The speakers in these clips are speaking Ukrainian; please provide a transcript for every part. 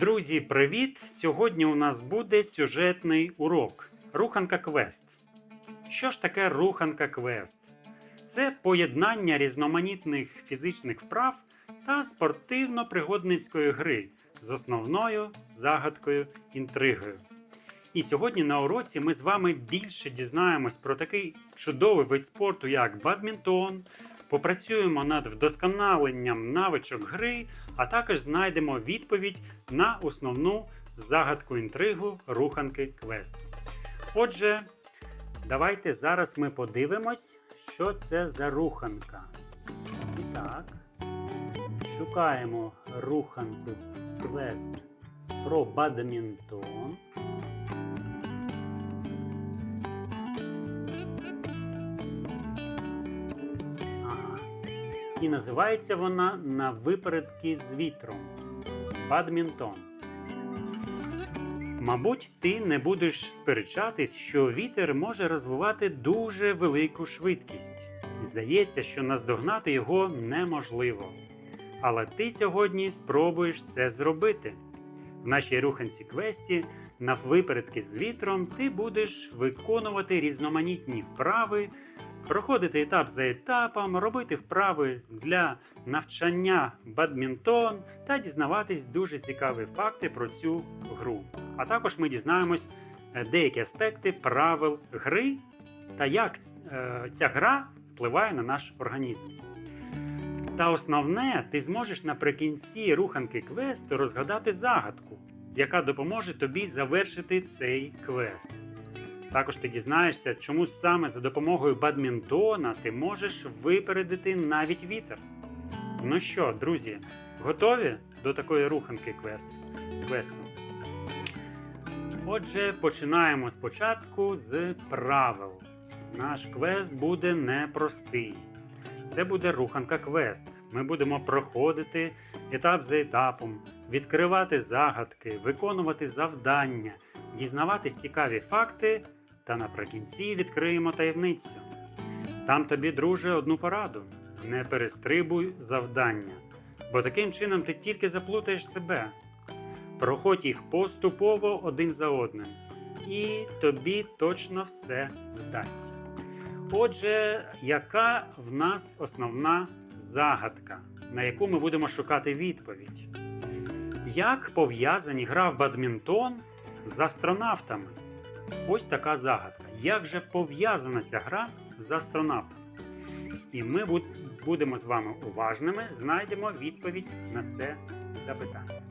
Друзі, привіт! Сьогодні у нас буде сюжетний урок Руханка Квест. Що ж таке руханка Квест? Це поєднання різноманітних фізичних вправ та спортивно-пригодницької гри з основною загадкою інтригою. І сьогодні на уроці ми з вами більше дізнаємось про такий чудовий вид спорту, як бадмінтон, попрацюємо над вдосконаленням навичок гри, а також знайдемо відповідь на основну загадку інтригу руханки квесту. Отже, давайте зараз ми подивимось, що це за руханка. Так, шукаємо руханку квест про бадмінтон. І називається вона на випередки з вітром. Бадмінтон. Мабуть, ти не будеш сперечатись, що вітер може розвивати дуже велику швидкість. Здається, що наздогнати його неможливо. Але ти сьогодні спробуєш це зробити. В нашій руханці квесті на випередки з вітром ти будеш виконувати різноманітні вправи, проходити етап за етапом, робити вправи для навчання бадмінтон та дізнаватись дуже цікаві факти про цю гру. А також ми дізнаємось е, деякі аспекти правил гри та як е, ця гра впливає на наш організм. Та основне, ти зможеш наприкінці руханки квесту розгадати загадку, яка допоможе тобі завершити цей квест. Також ти дізнаєшся, чому саме за допомогою бадмінтона ти можеш випередити навіть вітер. Ну що, друзі, готові до такої руханки квест, квесту? Отже, починаємо спочатку з правил. Наш квест буде непростий. Це буде руханка квест. Ми будемо проходити етап за етапом, відкривати загадки, виконувати завдання, дізнаватись цікаві факти та наприкінці відкриємо таємницю. Там тобі, друже, одну пораду: не перестрибуй завдання, бо таким чином ти тільки заплутаєш себе. Проходь їх поступово один за одним, і тобі точно все вдасться. Отже, яка в нас основна загадка, на яку ми будемо шукати відповідь? Як пов'язані гра в бадмінтон з астронавтами? Ось така загадка. Як же пов'язана ця гра з астронавтами? І ми будемо з вами уважними, знайдемо відповідь на це запитання.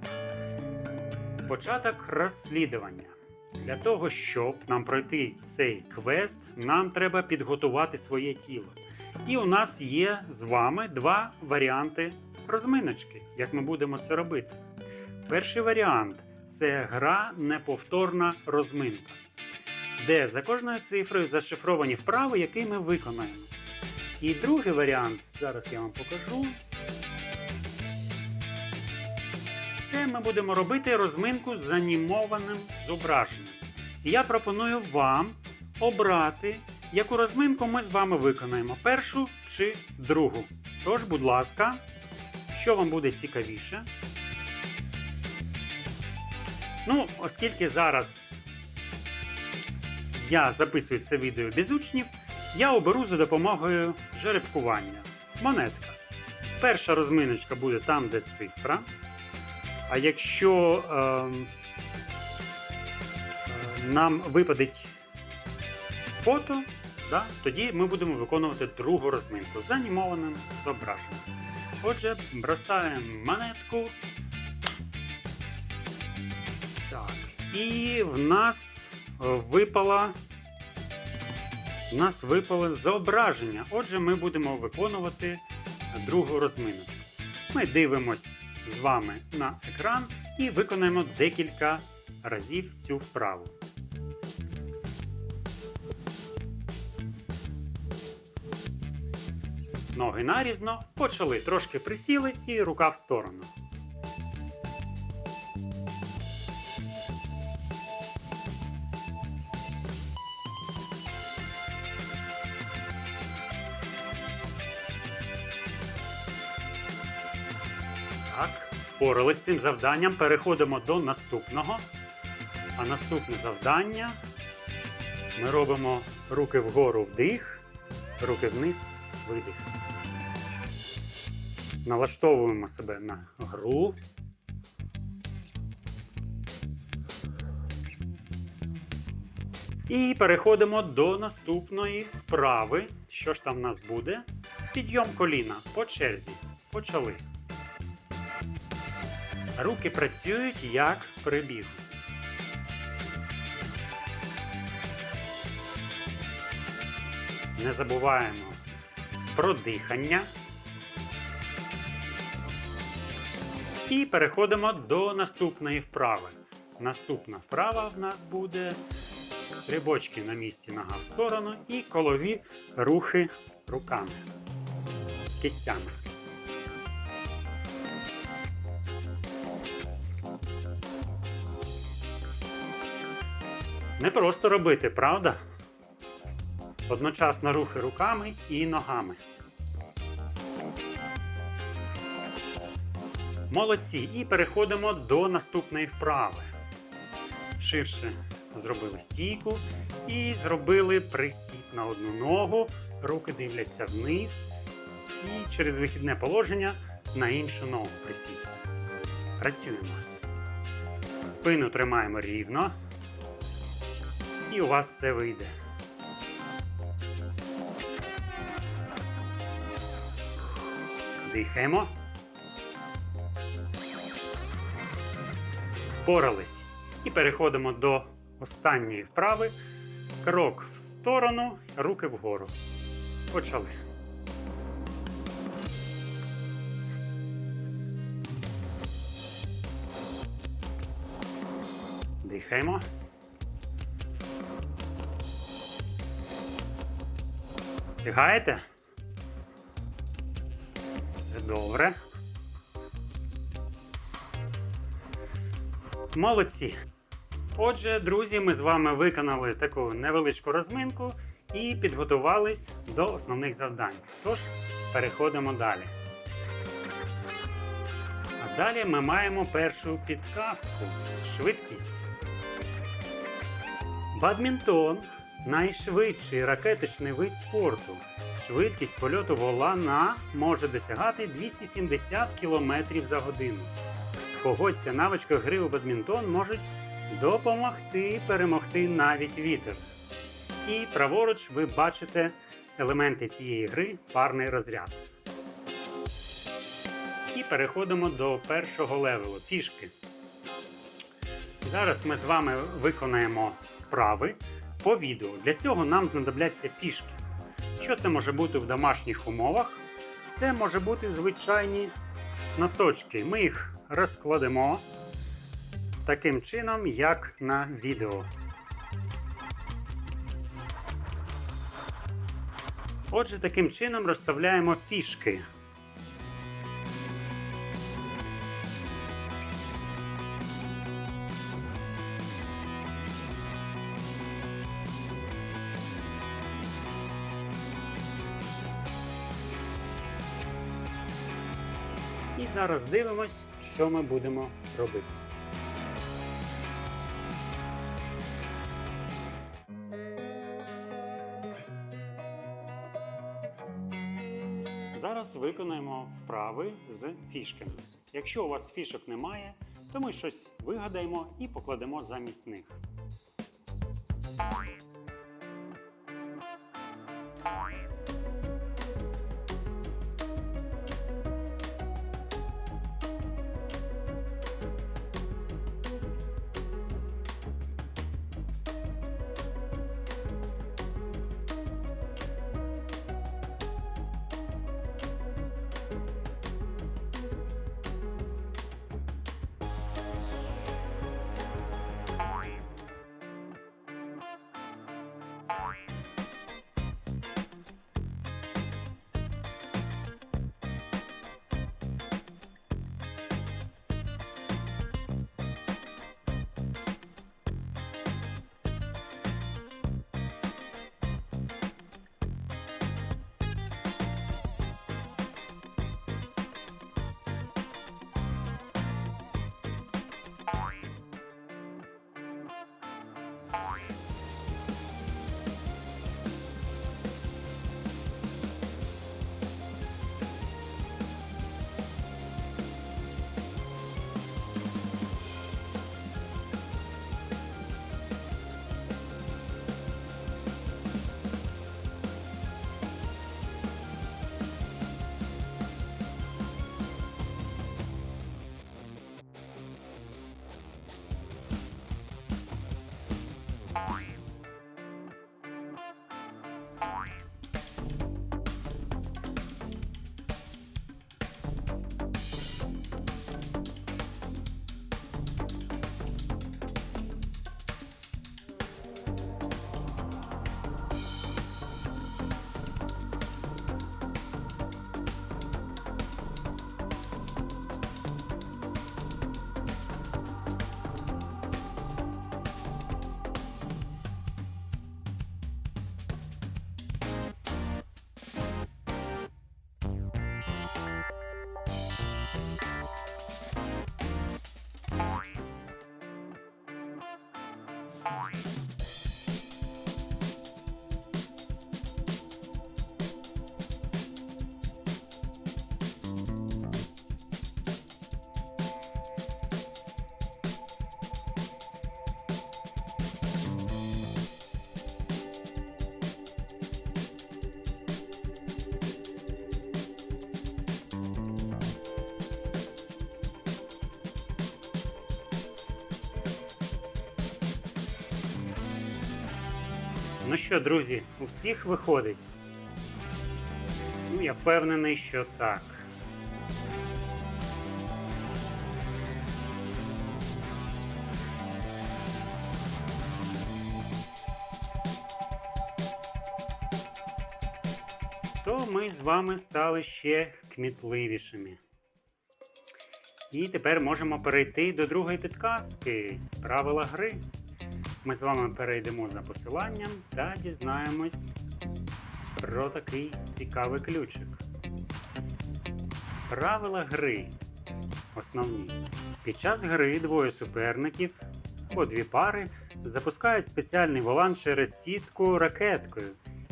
Початок розслідування. Для того, щоб нам пройти цей квест, нам треба підготувати своє тіло. І у нас є з вами два варіанти розминочки, як ми будемо це робити. Перший варіант це гра неповторна розминка, де за кожною цифрою зашифровані вправи, які ми виконаємо. І другий варіант, зараз я вам покажу. Це ми будемо робити розминку з анімованим зображенням. І я пропоную вам обрати, яку розминку ми з вами виконаємо: першу чи другу. Тож, будь ласка, що вам буде цікавіше? Ну, оскільки зараз я записую це відео без учнів, я оберу за допомогою жеребкування. Монетка. Перша розминочка буде там, де цифра. А якщо е, нам випадить фото, да, тоді ми будемо виконувати другу розминку з анімованим зображенням. Отже, бросаємо монетку. Так. І в нас випала. В нас випало зображення. Отже, ми будемо виконувати другу розминочку. Ми дивимось з вами на екран і виконаємо декілька разів цю вправу. Ноги нарізно, почали, трошки присіли і рука в сторону. Впоралися з цим завданням. Переходимо до наступного. А наступне завдання ми робимо руки вгору вдих, руки вниз видих. Налаштовуємо себе на гру. І переходимо до наступної вправи. Що ж там в нас буде? Підйом коліна по черзі. Почали. Руки працюють як при бігу. Не забуваємо про дихання. І переходимо до наступної вправи. Наступна вправа в нас буде стрибочки на місці нога в сторону і колові рухи руками, кистями. Не просто робити, правда? Одночасно рухи руками і ногами. Молодці. І переходимо до наступної вправи. Ширше зробили стійку і зробили присід на одну ногу. Руки дивляться вниз. І через вихідне положення на іншу ногу присід. Працюємо. Спину тримаємо рівно. І у вас все вийде. Дихаємо. Впорались. І переходимо до останньої вправи. Крок в сторону, руки вгору. Почали. Дихаємо. Встигаєте? Все добре. Молодці. Отже, друзі, ми з вами виконали таку невеличку розминку і підготувались до основних завдань. Тож, переходимо далі. А далі ми маємо першу підказку швидкість. Бадмінтон найшвидший ракетичний вид спорту. Швидкість польоту волана може досягати 270 км за годину. Погодься, навички гри у бадмінтон можуть допомогти перемогти навіть вітер. І праворуч ви бачите елементи цієї гри парний розряд. І переходимо до першого левелу фішки. Зараз ми з вами виконаємо вправи по відео. Для цього нам знадобляться фішки. Що це може бути в домашніх умовах? Це може бути звичайні носочки. Ми їх розкладемо таким чином, як на відео. Отже, таким чином розставляємо фішки. І зараз дивимось, що ми будемо робити. Зараз виконаємо вправи з фішками. Якщо у вас фішок немає, то ми щось вигадаємо і покладемо замість них. Ну що, друзі, у всіх виходить? Ну, я впевнений, що так. То ми з вами стали ще кмітливішими. І тепер можемо перейти до другої підказки правила гри. Ми з вами перейдемо за посиланням та дізнаємось про такий цікавий ключик. Правила гри. Основні. Під час гри двоє суперників або дві пари запускають спеціальний волан через сітку ракеткою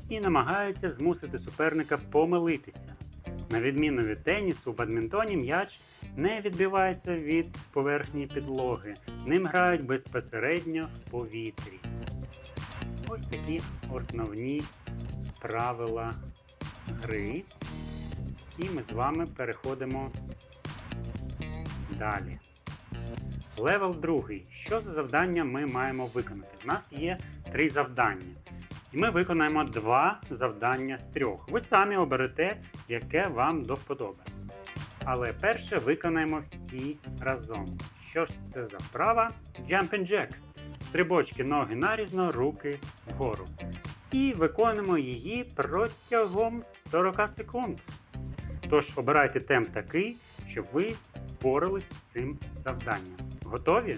і намагаються змусити суперника помилитися. На відміну від тенісу, у бадмінтоні м'яч не відбивається від поверхні підлоги, ним грають безпосередньо в повітрі. Ось такі основні правила гри. І ми з вами переходимо далі. Левел другий. Що за завдання ми маємо виконати? У нас є три завдання. І ми виконаємо два завдання з трьох. Ви самі оберете, яке вам до вподоби. Але перше виконаємо всі разом. Що ж це за вправа? Jumping Jack. Стрибочки ноги нарізно, руки вгору. І виконуємо її протягом 40 секунд. Тож обирайте темп такий, щоб ви впорались з цим завданням. Готові?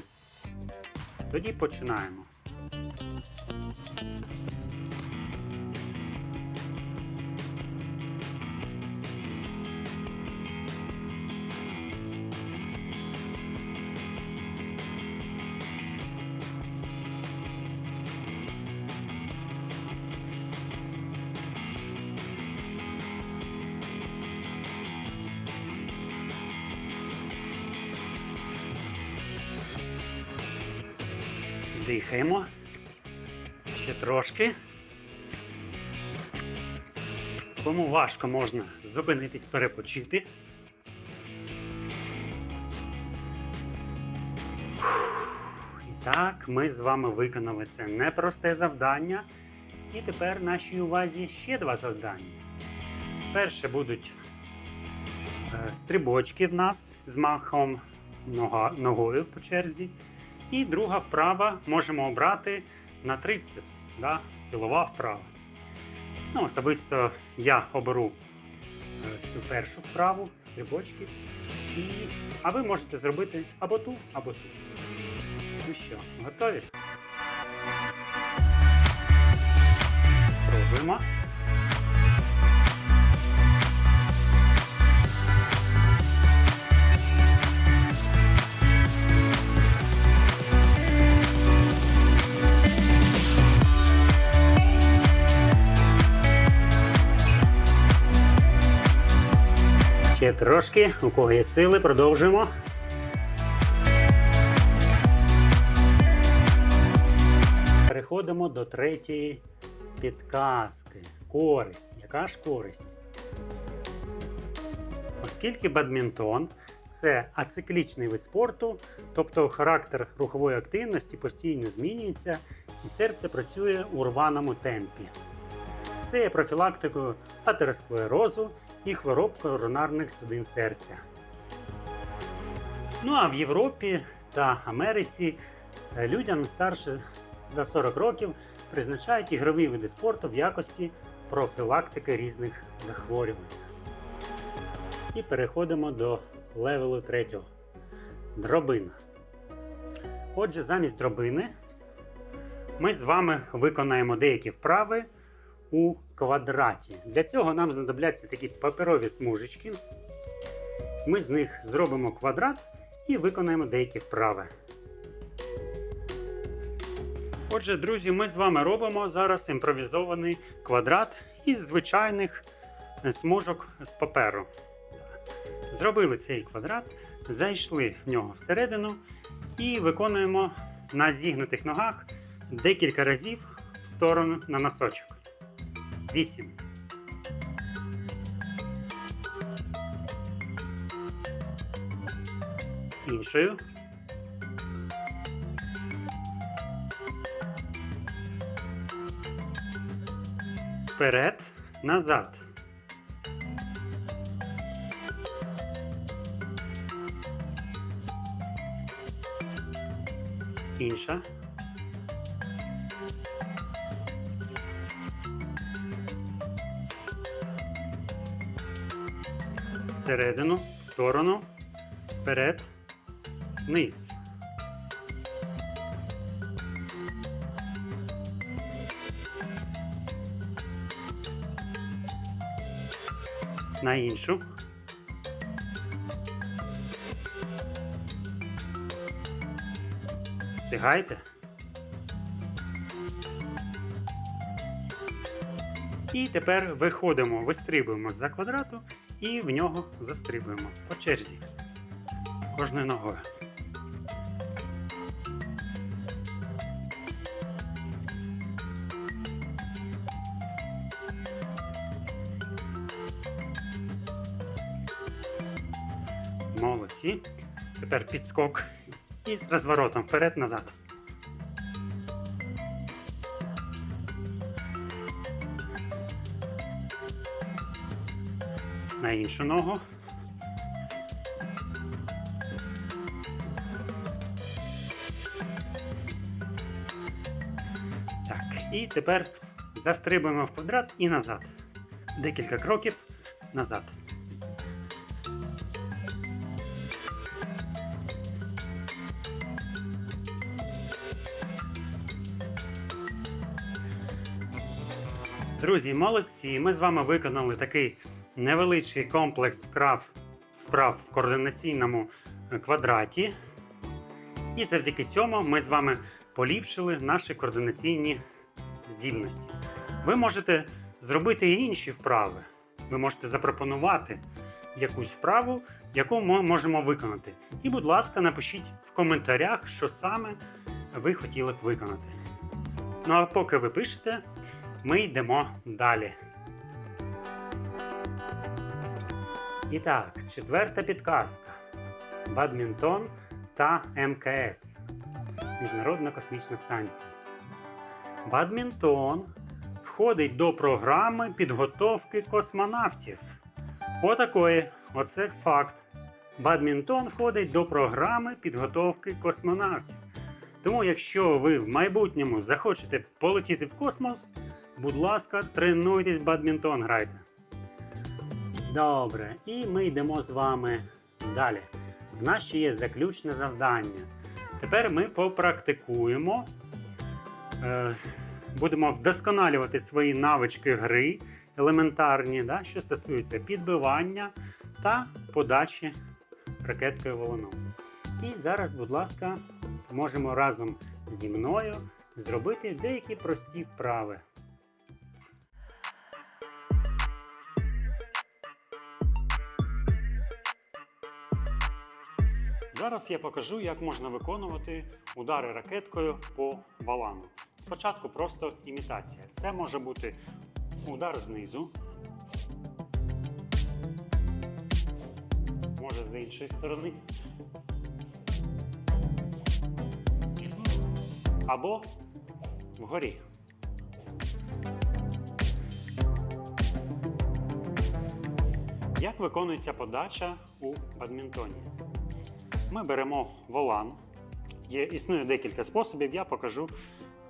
Тоді починаємо. Дихаємо. Ще трошки. Кому важко можна зупинитись перепочити. І так, ми з вами виконали це непросте завдання. І тепер нашій увазі ще два завдання. Перше будуть е, стрибочки в нас з махом нога, ногою по черзі. І друга вправа можемо обрати на трицепс, да? силова вправа. Ну, Особисто я оберу е, цю першу вправу, стрибочки. І... А ви можете зробити або ту, або ту. Ну що, готові? Пробуємо. Ще трошки, у кого є сили, продовжуємо. Переходимо до третьої підказки. Користь. Яка ж користь? Оскільки бадмінтон це ациклічний вид спорту, тобто характер рухової активності постійно змінюється і серце працює у рваному темпі. Це є профілактикою атеросклерозу і хвороб коронарних судин серця. Ну а в Європі та Америці е, людям старше за 40 років призначають ігрові види спорту в якості профілактики різних захворювань. І переходимо до левелу третього. Дробина. Отже, замість дробини ми з вами виконаємо деякі вправи у квадраті. Для цього нам знадобляться такі паперові смужечки. Ми з них зробимо квадрат і виконаємо деякі вправи. Отже, друзі, ми з вами робимо зараз імпровізований квадрат із звичайних смужок з паперу. Зробили цей квадрат, зайшли в нього всередину і виконуємо на зігнутих ногах декілька разів в сторону на носочок. 8. Іншою. Вперед, назад. Інша. Всередину, в сторону, вперед, вниз. На іншу. Встигайте. І тепер виходимо, вистрибуємо з-за квадрату і в нього застрибуємо по черзі. Кожною ногою. Молодці. Тепер підскок і з розворотом вперед-назад. Іншу ногу. Так, і тепер застрибуємо в квадрат і назад. Декілька кроків назад. Друзі, молодці! Ми з вами виконали такий невеличкий комплекс вправ, вправ в координаційному квадраті. І завдяки цьому ми з вами поліпшили наші координаційні здібності. Ви можете зробити і інші вправи. Ви можете запропонувати якусь вправу, яку ми можемо виконати. І, будь ласка, напишіть в коментарях, що саме ви хотіли б виконати. Ну а поки ви пишете, ми йдемо далі. І так, четверта підказка. Бадмінтон та МКС. Міжнародна космічна станція. Бадмінтон входить до програми підготовки космонавтів. Отакої. Оце факт. Бадмінтон входить до програми підготовки космонавтів. Тому, якщо ви в майбутньому захочете полетіти в космос, будь ласка, тренуйтесь бадмінтон грайте. Добре, і ми йдемо з вами далі. У нас ще є заключне завдання. Тепер ми попрактикуємо, е, будемо вдосконалювати свої навички гри елементарні, да, що стосується підбивання та подачі ракеткою волоном. І зараз, будь ласка, можемо разом зі мною зробити деякі прості вправи. Зараз я покажу, як можна виконувати удари ракеткою по валану. Спочатку просто імітація. Це може бути удар знизу, може з іншої сторони. Або вгорі. Як виконується подача у бадмінтоні? Ми беремо волан. Є, існує декілька способів, я покажу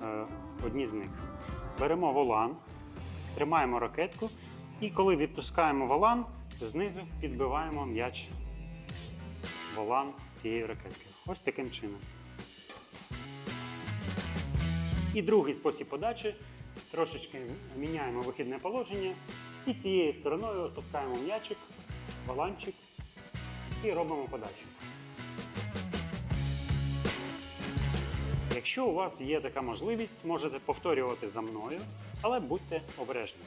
е, одні з них. Беремо волан, тримаємо ракетку, і коли відпускаємо волан, знизу підбиваємо м'яч волан цієї ракетки. Ось таким чином. І другий спосіб подачі. Трошечки міняємо вихідне положення і цією стороною відпускаємо м'ячик, воланчик і робимо подачу. Якщо у вас є така можливість, можете повторювати за мною, але будьте обережними.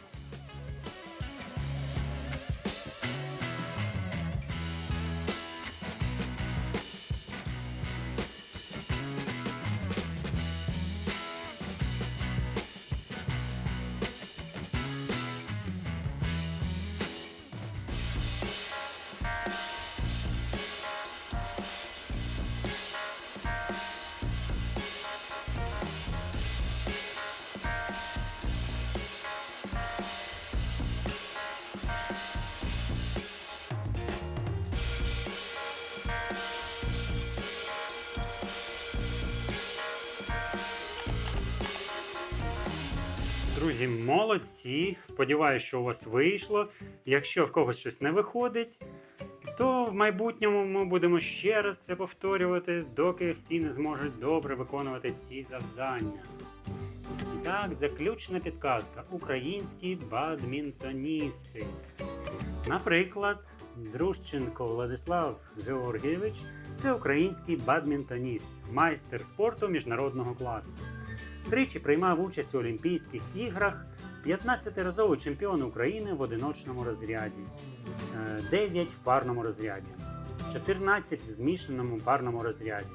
Друзі, молодці. Сподіваюсь, що у вас вийшло. Якщо в когось щось не виходить, то в майбутньому ми будемо ще раз це повторювати, доки всі не зможуть добре виконувати ці завдання. І так, заключна підказка: українські бадмінтоністи. Наприклад, Дружченко Владислав Георгійович це український бадмінтоніст, майстер спорту міжнародного класу. Тричі приймав участь у Олімпійських іграх, 15-разовий чемпіон України в одиночному розряді, 9 в парному розряді, 14 в змішаному парному розряді,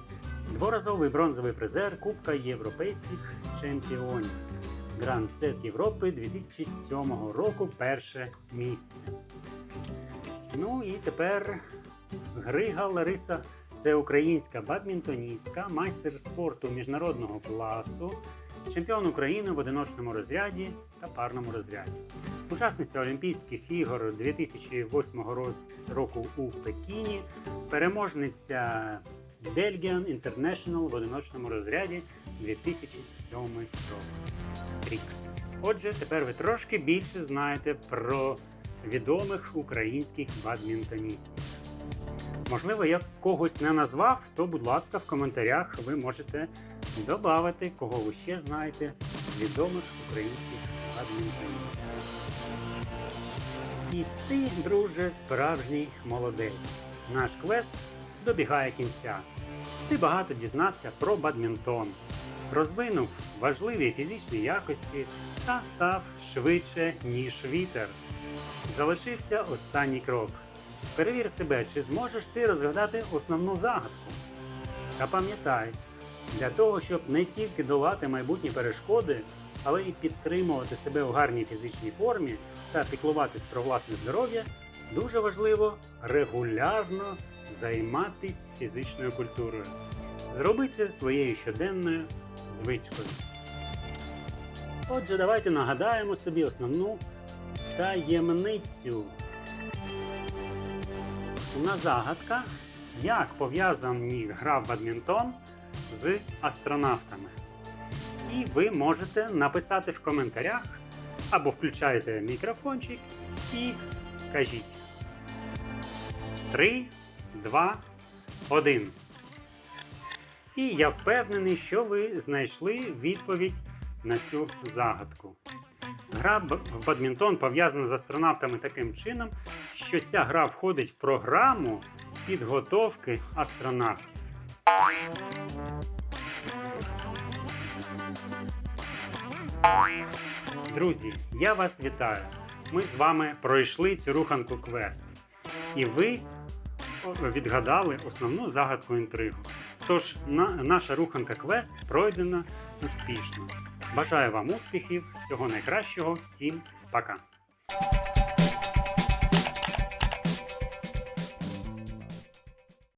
дворазовий бронзовий призер Кубка європейських чемпіонів. Гранд Сет Європи 2007 року перше місце. Ну і тепер Грига Лариса це українська бадмінтоністка, майстер спорту міжнародного класу, чемпіон України в одиночному розряді та парному розряді. Учасниця Олімпійських ігор 2008 року у Пекіні, переможниця Belgian International в одиночному розряді 2007 рік. Отже, тепер ви трошки більше знаєте про відомих українських бадмінтоністів. Можливо, я когось не назвав, то, будь ласка, в коментарях ви можете додати, кого ви ще знаєте з відомих українських бадмінтоністів. І ти, друже, справжній молодець. Наш квест добігає кінця. Ти багато дізнався про бадмінтон, розвинув важливі фізичні якості та став швидше, ніж вітер. Залишився останній крок. Перевір себе, чи зможеш ти розгадати основну загадку. Та пам'ятай, для того, щоб не тільки долати майбутні перешкоди, але й підтримувати себе у гарній фізичній формі та піклуватись про власне здоров'я, дуже важливо регулярно займатися фізичною культурою. Зроби це своєю щоденною звичкою. Отже, давайте нагадаємо собі основну таємницю. Основна загадка, як пов'язані гра в бадмінтон з астронавтами. І ви можете написати в коментарях або включайте мікрофончик і кажіть. 3, 2, 1. І я впевнений, що ви знайшли відповідь на цю загадку. Гра в бадмінтон пов'язана з астронавтами таким чином, що ця гра входить в програму підготовки астронавтів. Друзі, я вас вітаю. Ми з вами пройшли цю руханку квест. І ви відгадали основну загадку інтригу. Тож на, наша руханка квест пройдена успішно. Бажаю вам успіхів, всього найкращого, всім пока!